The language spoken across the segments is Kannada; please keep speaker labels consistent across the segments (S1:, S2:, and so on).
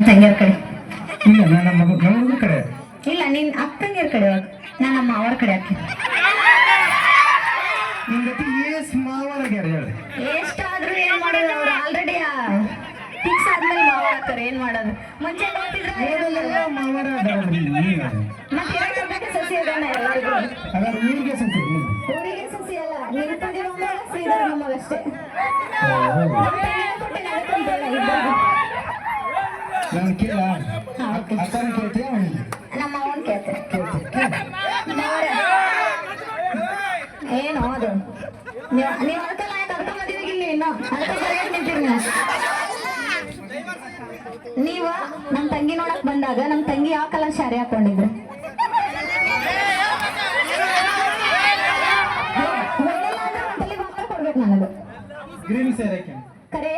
S1: ತಂಗಿಯರ್ ಕಡೆ.
S2: ಇಲ್ಲ ನನ್ನ ಮಗ ನಮ್ಮ ಕಡೆ.
S1: ಇಲ್ಲ ನಿನ್ ಅಕ್ಕಂಗಿಯರ್ ಕಡೆ ಇವಾಗ. ನಾನು ನಮ್ಮ ಅವರ ಕಡೆ ಹಾಕಿ
S2: ನಿಮ್ ಜೊತೆ ಏಸ್ ಹೇಳಿ
S1: ಎಷ್ಟಾದ್ರೂ ಏನ್ ಮಾಡೋದು ಅವ್ರು ಆಲ್ರೆಡಿ ಫಿಕ್ಸ್ ಆದ್ಮೇಲೆ ಮಾವ ಹಾಕ್ತಾರೆ ಏನ್ ಮಾಡೋದು? ಮುಂಚೆ
S2: ಏನೆಲ್ಲ ಮಾವರ
S1: ಮತ್ತೆ ಎರಡು ಬೇಕೆ ಸಸಿ ಅದಾನ ಎಲ್ಲರಿಗೂ?
S2: ಹಾಗಾದ್ರೆ ಊರಿಗೆ ಸಂತೆ
S1: ಊರಿಗೆ ಸಸಿ ಅಲ್ಲ ಶ್ರೀಧರ ನಮಗಷ್ಟೇ.
S2: ನಾನು ಕೇಳ. ಅಕ್ಕನ ಕೇಳ್ತೀಯ ಅವನಿಗೆ?
S1: ನಮ್ಮ ಅವನ್ ಕೇಳ್ತಾರೆ ಏನು ಅದು? ನೀವು ನೀವು ಆಯ್ತು ಅರ್ಥ ಮದುವೆಗಿಲ್ಲ ಇನ್ನು. ಅದಕ್ಕೆ ಬರೆಯಕ್ ನಿಂತೀರಿ ನೀವು? ನೀವು ನಮ್ಮ ತಂಗಿ ನೋಡಕ್ ಬಂದಾಗ ನಮ್ಮ ತಂಗಿ ಯಾವ ಕಲರ್ ಶಾರಿ ಹಾಕೊಂಡಿದ್ರು? ನನಗೆ.
S2: ಗ್ರೀನ್
S1: ಕರೆ?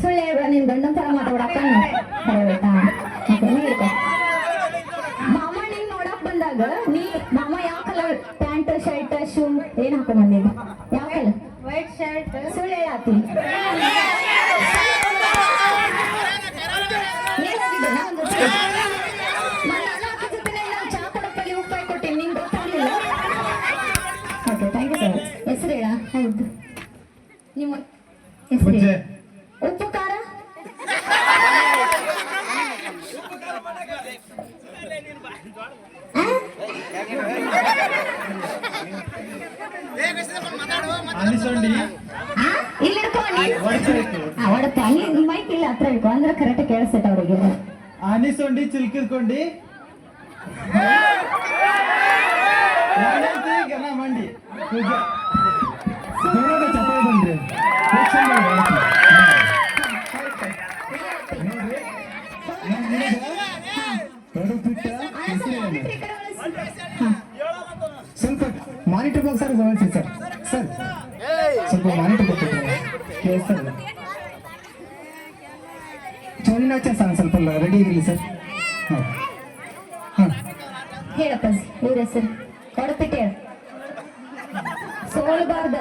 S1: ಸುಳ್ಳು ಹೇಳ್ಬೇಡ ನಿನ್ ಗಂಡನ ತರ ಮಾತಾಡಕ್ಕ ಆಯ್ತಾ ಹಿಡ್ಕೊ ಮಾಮ ನಿನ್ ನೋಡಕ್ ಬಂದಾಗ ನೀ ಮಾಮ ಯಾವ ಕಲರ್ ಪ್ಯಾಂಟ್ ಶರ್ಟ್ ಶೂ ಏನ್ ಹಾಕೊಂಡ್ ಬಂದಿದ್ದ? ಯಾವ ಕಲರ್
S3: ವೈಟ್ ಶರ್ಟ್
S1: ಸುಳ್ಳು ಹೇಳಾತಿ ಹೆಸರು ಹೇಳ. ಹೌದು. ನಿಮ್ಮ ಹೆಸರು
S2: ಪೂಜೆ
S1: ಹೇಳು. ಉಪ್ಪು ಖಾರ ಆ?
S2: ಅನಿಸೊಂಡಿ
S1: ಆ? ಇಲ್ಲಿ ಇಡ್ಕೊ ನೀನು. ಆ, ಹೊಡಪ ನೀ ಮೈಕ್ ಇಲ್ಲ ಹತ್ರ ಇಡ್ಕೊ ಅಂದ್ರೆ ಕರೆಕ್ಟ್ ಕೇಳಿಸ್ತೈತೆ ಅವರಿಗೆ
S2: ಆನಿಸೊಂಡಿ ಚಿಲ್ಕಿದ್ಕೊಂಡಿ ಗನ ಮಂಡಿ ಪೂಜೆ ಸರ್ ಸ್ವಲ್ಪ ಮಾಹಿತಿ ಬಾಕ್ಸ್ ಸರ್. ಚೋಳಿನಾಚ ಸಾಂಗ್ ಸ್ವಲ್ಪ ರೆಡಿ ಇರಲಿ ಸರ್? ಹಾಂ. ಹಾಂ.
S1: ಹೇಳಪ್ಪ ನೀರ ಸರ್. ಹೊಡಪಿಟ್ಟು ಸೋಲಬಾರ್ದ.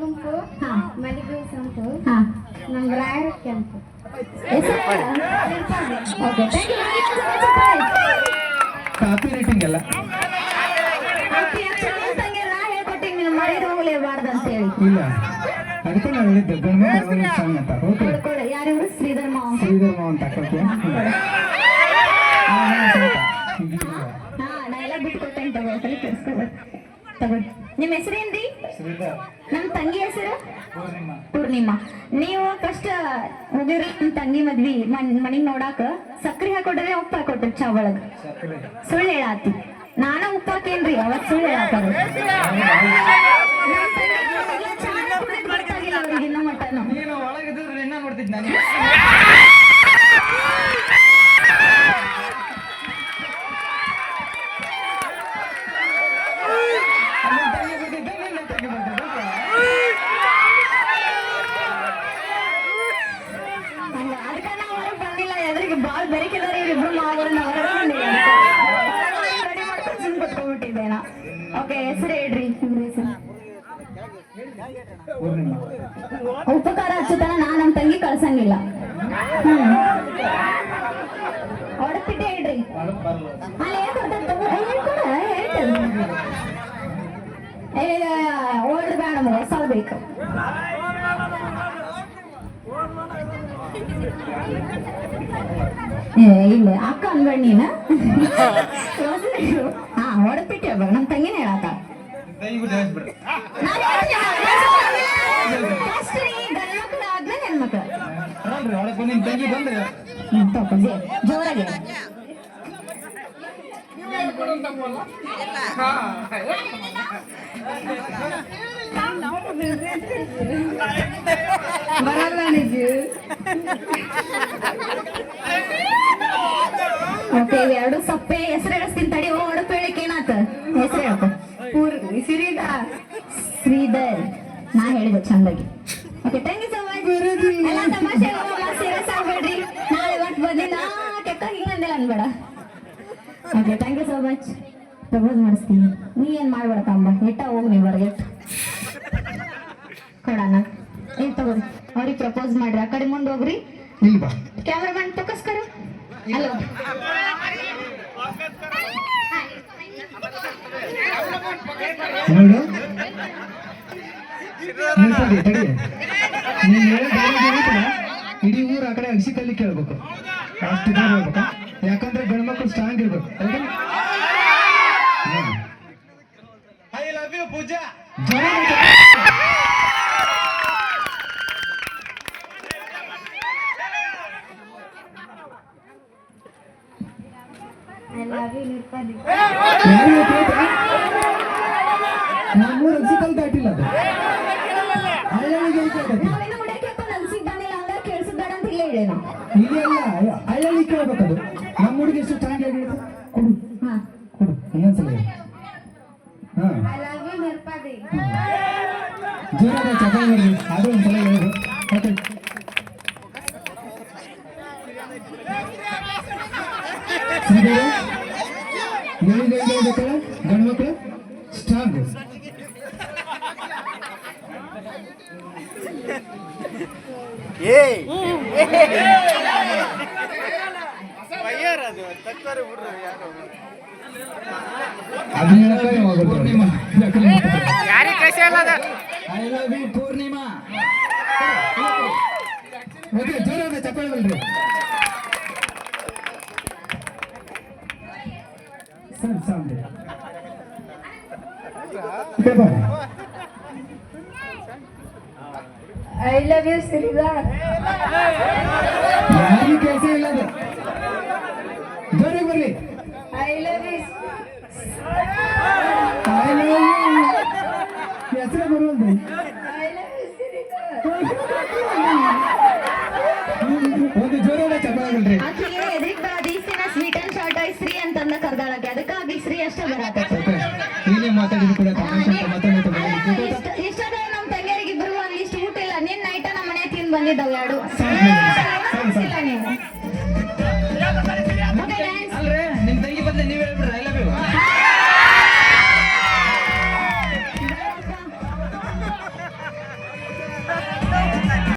S3: ಗುಂಪು
S1: ಹಾ.
S3: ಮಲ್ಲಿಗೆ ಸಂಪು
S1: ಹಾ.
S3: ನಮ್ಗೆ ರಾಯರ ಕೆಂಪು
S2: ಕಾಪಿ ರೈಟಿಂಗ್ ಎಲ್ಲ ಇಲ್ಲ. ಅದಕ್ಕೆ ನಾವು ಹೇಳಿದ್ದೆ ಸಾಂಗ್ ಅಂತ ಓಕೆ
S1: ಕೊಡು ಯಾರಿವ್ರು ಶ್ರೀಧರ್
S2: ಶ್ರೀಧರ್ಮ ಅಂತ. ಓಕೆ
S1: ನಿಮ್ಮ ಹೆಸರೇನ್ರಿ ನಮ್ಮ ತಂಗಿ ಹೆಸರು?
S2: ಪೂರ್ಣಿಮಾ
S1: ನೀವು ಫಸ್ಟ್ ಮುಗಿರಿ ನಿಮ್ ತಂಗಿ ಮದ್ವಿ ಮನ್ ಮನಿಗ್ ನೋಡಾಕ ಸಕ್ರಿ ಹಾಕೊಟ್ರಿ ಉಪ್ಪು ಹಾಕೊಟ್ರಿ ಚಾ ಒಳಗ. ಸುಳ್ಳು ಹೇಳಾತಿ. ನಾನ ಉಪ್ಪು ಹಾಕೇನ್ರಿ ಅವತ್ ಸುಳ್ಳು ಹೇಳಾತಾರ ಮಟನು
S2: ಪೂರ್ಣಿಮಾ
S1: ಉಪಕಾರ ಹಚ್ಚುತ್ತಾನ ನಾನು ನಮ್ಮ ತಂಗಿ ಕಳ್ಸಂಗಿಲ್ಲ. ಹ್ಮ್. ಹೊಡಪಿಟ್ಟೆ ಹೇಳ್ರಿ. ಅಲ್ಲಿ ಏನ್ ಕೊಡ್ತಾರೆ ಓಲ್ಡ್ ಬೇಡ ಬೇಕು. ಏ ಇಲ್ಲ ಅಕ್ಕ ಅನ್ಬೇಡ ನೀನ? ಹಾ ಹೊಡಪಿಟ್ಟೆ ನಮ್ಮ ತಂಗಿನ ಹೇಳತ್ತ ಫಸ್ಟ್ ನೀ ಗಂಡ್ಮಕ್ಳು ಆದ್ಮೇಲೆ ಹೆಣ್ಮಕ್ಳು
S2: ಒಳಗೆ ಬಂದು ನಿನ್ ತಂಗಿ ಬಂದ್ರೆ.
S1: ಜೋರಾಗಿ ಬರಲ್ಲ ನಿಜ. ಓಕೆ ಎರಡು ಸಪ್ಪೆ ಹೆಸರು ಹೇಳ್ಕೊ ಪೂರ್ ಶ್ರೀಧರ್. ನಾ ಹೇಳಿದೆ ಚಂದಾಗಿ. Okay thank you so much ಎಲ್ಲ ತಮಾಷೆ ಸೀರಿಯಸ್ ಆಗ್ಬೇಡ್ರಿ. ನಾಳೆ ಇವತ್ತು ಬಂದಿನ ಕೆಟ್ಟ ಹಿಂಗಂದೆ ಅನ್ಬೇಡ. Okay thank you so much propose ಮಾಡಿಸ್ತೀನಿ. ನೀ ಏನ್ ಮಾಡ್ಬೇಡ ತಂಬ ಇಟ್ಟ ಹೋಗಿ ನೀವು ಹೊರಗೆ? ಕೊಡಣ. ಏನ್ ತಗೋರಿ. ಅವ್ರಿಗೆ ಪ್ರಪೋಸ್ ಮಾಡ್ರಿ. ಆ ಕಡೆ ಮುಂದೆ ಹೋಗ್ರಿ. ಕ್ಯಾಮ್ರಾಮನ್ ತೋಕಸ್ಕರು ಹಲೋ
S2: ನೋಡು ನೀನ್ ತಡಿ ತಡಿ ನೀನ್ ಹೇಳೋ dialogue ಏನೈತಲ್ಲ, ಇಡೀ ಊರು ಆ ಕಡೆ ಅಗಸಿಕಲ್ಲಿ ಕೇಳ್ಬೇಕು ಅಷ್ಟು ಇದಾಗ್ ಹೇಳ್ಬೇಕಾ ಯಾಕಂದ್ರೆ ಗಂಡ್ಮಕ್ಳು ಸ್ಟ್ರಾಂಗ್ ಇರ್ಬೇಕು ಹೌದಾ ಹ್ಮ್.
S4: ಐ ಲವ್ ಯು ಪೂಜಾ
S2: ಜೋರಾಗಿ
S3: ಐ ಲವ್ ಯು ನಿರ್ಪದಿ
S2: ಯಾರು ಗೊತ್ತಾಯ್ತಾ? ನಮ್ಮೂರು ಅಗಸಿಕಲ್ ದಾಟಿಲ್ಲ ಅದು ಹಳ್ಳಿಗೆ
S1: ಇಲ್ಲ
S2: ಇಲ್ಲೇ ಹಳ್ಳಿ ಕೇಳ್ಬೇಕದು. ನಮ್ಮ ಹುಡುಗಿ ಎಷ್ಟು ಸ್ಟ್ರಾಂಗ್ ಹೇಳಿದ್ರು ಕೊಡು. ಕೊಡು. ಇನ್ನೊಂದ್ಸಲ. ಹಾ. ಜೋರಾದ ಚಪಾಯಿ ಅದು ಒಂದ್ಸಲ ಹೇಳಿದ್ರು ಓಕೆ. ಶ್ರೀದೇವ ಹೇಳಿದ ಗಂಡು ಮಕ್ಕಳು ಗಂಡ್ಮಕ್ಳು? ಸ್ಟ್ರಾಂಗ್
S4: ಏಯ್ ಬಯ್ಯಾರ ಅದು ತಕ್ಕರೆ ಬಿಡ್ರಿ ಯಾರು
S2: ಅದನ್ನ ಪೂರ್ಣಿಮಾ
S4: ಯಾರಿಗೆ ಕಸಿ ಅಲ್ಲದ
S2: I love you Purnima okay ಜೋರಾದ ಚಪ್ಪಾಳೆ ಬಲ್ರಿ sound sound okay
S3: I love you Sridhar
S2: ಯಾರಿಗೂ ಕೆಲಸ ಇಲ್ಲ ಅದು ಜೋರಾಗಿ ಬರ್ಲಿ.
S3: I love you
S2: I love you. ಹೆಸರೇ ಬರುವಲ್ದು
S3: ಐ ಲವ್ ಯು ಶ್ರೀಧರ್
S2: ಒಂದು ಜೋರ
S1: ಆಕೆಗೆ ಸ್ವೀಟ್ ಅಂಡ್ ಶಾರ್ಟ್ ಶ್ರೀ ಅಂತಂದ ಕರ್ದಾಳಕ್ಕೆ. ಅದಕ್ಕಾಗಿ ಶ್ರೀ ಅಷ್ಟೇ ಬರತ್ತೆ.